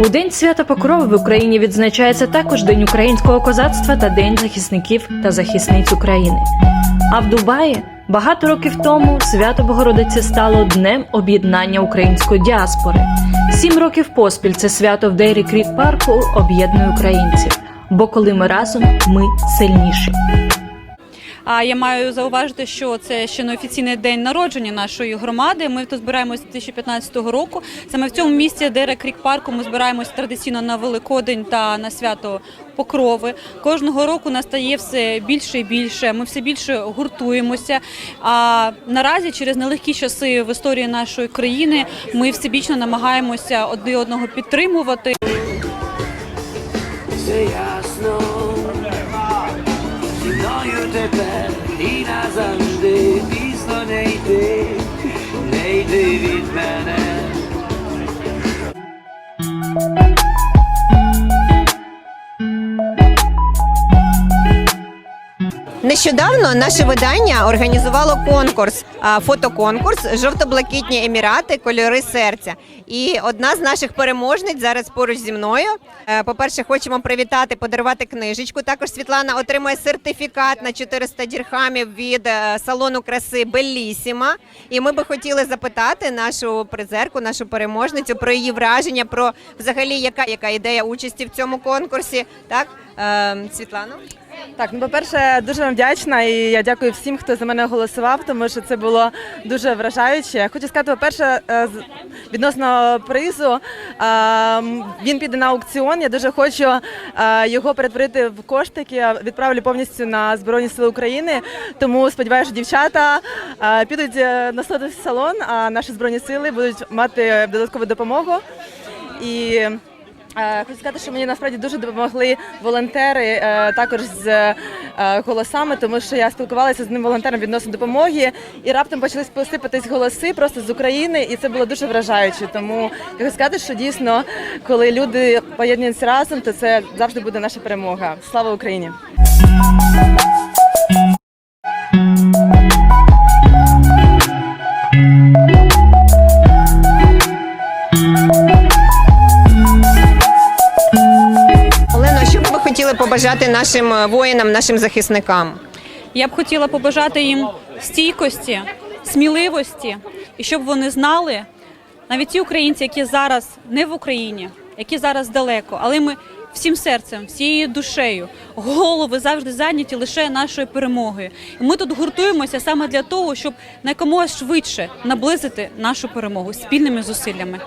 У День свята Покрови в Україні відзначається також День українського козацтва та День захисників та захисниць України. А в Дубаї багато років тому свято Богородиці стало днем об'єднання української діаспори. Сім років поспіль це свято в Дейрі Крік парку об'єднує українців. Бо коли ми разом, ми сильніші. А я маю зауважити, що це ще не офіційний день народження нашої громади. Ми тут збираємося з 2015 року. Саме в цьому місці, де Крік парку, ми збираємось традиційно на Великодень та на свято Покрови. Кожного року настає все більше і більше. Ми все більше гуртуємося. А наразі, через нелегкі часи в історії нашої країни, ми всебічно намагаємося одне одного підтримувати. Тепер і назавжди пісно не йти, не йди від мене. Нещодавно наше видання організувало конкурс, фотоконкурс Жовто-блакитні емірати, кольори серця. І одна з наших переможниць зараз поруч зі мною. Е, По-перше, хочемо привітати, подарувати книжечку. Також Світлана отримує сертифікат на 400 дірхамів від е, салону краси Беллісіма. І ми би хотіли запитати нашу призерку, нашу переможницю про її враження, про взагалі яка, яка ідея участі в цьому конкурсі. Так, е, Світлано? Так, ну по-перше, дуже вам вдячна і я дякую всім, хто за мене голосував, тому що це було дуже вражаюче. Хочу сказати, по-перше, е, відносно призу е, він піде на аукціон. Я дуже хочу е, його перетворити в кошти, які я відправлю повністю на Збройні Сили України. Тому сподіваюся, дівчата е, підуть в салон, а наші збройні сили будуть мати додаткову допомогу. І Хочу сказати, що мені насправді дуже допомогли волонтери е, також з е, голосами, тому що я спілкувалася з одним волонтером відносно допомоги, і раптом почали посипатись голоси просто з України, і це було дуже вражаюче. Тому я хочу сказати, що дійсно, коли люди поєднуються разом, то це завжди буде наша перемога. Слава Україні! Побажати нашим е, воїнам, нашим захисникам? Я б хотіла побажати їм стійкості, сміливості, і щоб вони знали, навіть ті українці, які зараз не в Україні, які зараз далеко, але ми всім серцем, всією душею, голови завжди зайняті лише нашою перемогою. І ми тут гуртуємося саме для того, щоб найкомога швидше наблизити нашу перемогу спільними зусиллями.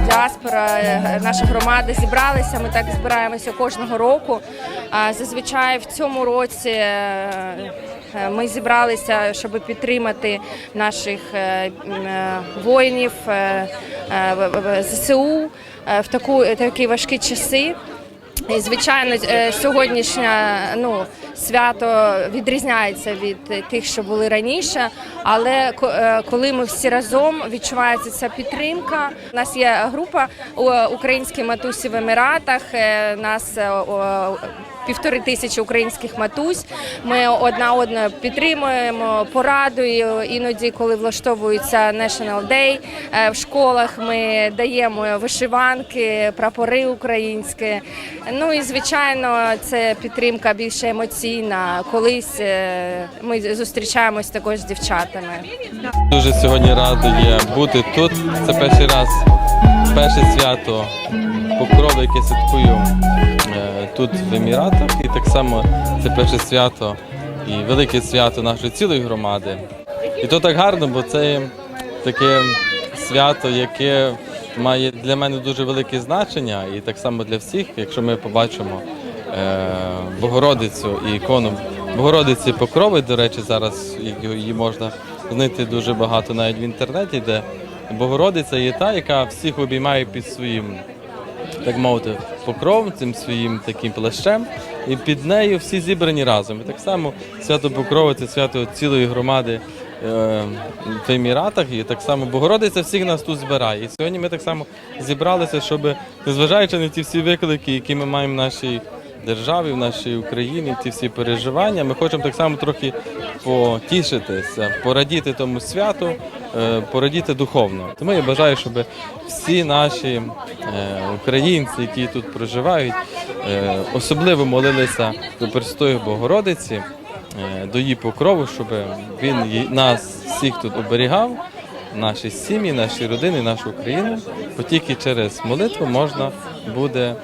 Діаспора, е, наша громада зібралися. Ми так збираємося кожного року. Зазвичай в цьому році е, е, ми зібралися, щоб підтримати наших воїнів ЗСУ в таку такі важкі часи. І, звичайно, сьогоднішнє ну, свято відрізняється від тих, що були раніше. Але е, коли ми всі разом відчувається ця підтримка. У нас є група українські матусі в Еміратах. е, Нас е, півтори тисячі українських матусь. Ми одна одну підтримуємо порадою. Іноді, коли влаштовується National Day в школах, ми даємо вишиванки, прапори українські. Ну і звичайно, це підтримка більше емоційна. Колись е, ми зустрічаємось також з дівчатами. Дуже сьогодні радий є бути тут. Це перший раз, перше свято покрови, яке святкую е, тут в Еміратах. І так само це перше свято і велике свято нашої цілої громади. І то так гарно, бо це таке свято, яке має для мене дуже велике значення, і так само для всіх, якщо ми побачимо Богородицю і ікону Богородиці Покрови, до речі, зараз її можна знайти дуже багато навіть в інтернеті, де Богородиця є та, яка всіх обіймає під своїм, так мовити, покровом, цим своїм таким плащем, і під нею всі зібрані разом. І так само свято Покрови це свято цілої громади е, в Еміратах, і так само Богородиця всіх нас тут збирає. І сьогодні ми так само зібралися, щоб, незважаючи на ті всі виклики, які ми маємо в нашій державі, в нашій Україні, ті всі переживання, ми хочемо так само трохи потішитися, порадіти тому святу, е, порадіти духовно. Тому я бажаю, щоб всі наші е, українці, які тут проживають, е, особливо молилися до Престої Богородиці, до її покрову, щоб він нас всіх тут оберігав, наші сім'ї, наші родини, нашу Україну. Бо тільки через молитву можна буде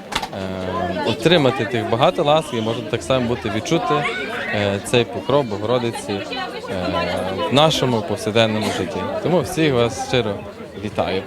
отримати тих багато ласки, і можна так само бути відчути е, цей покров Богородиці е, в нашому повсякденному житті. Тому всіх вас щиро вітаю.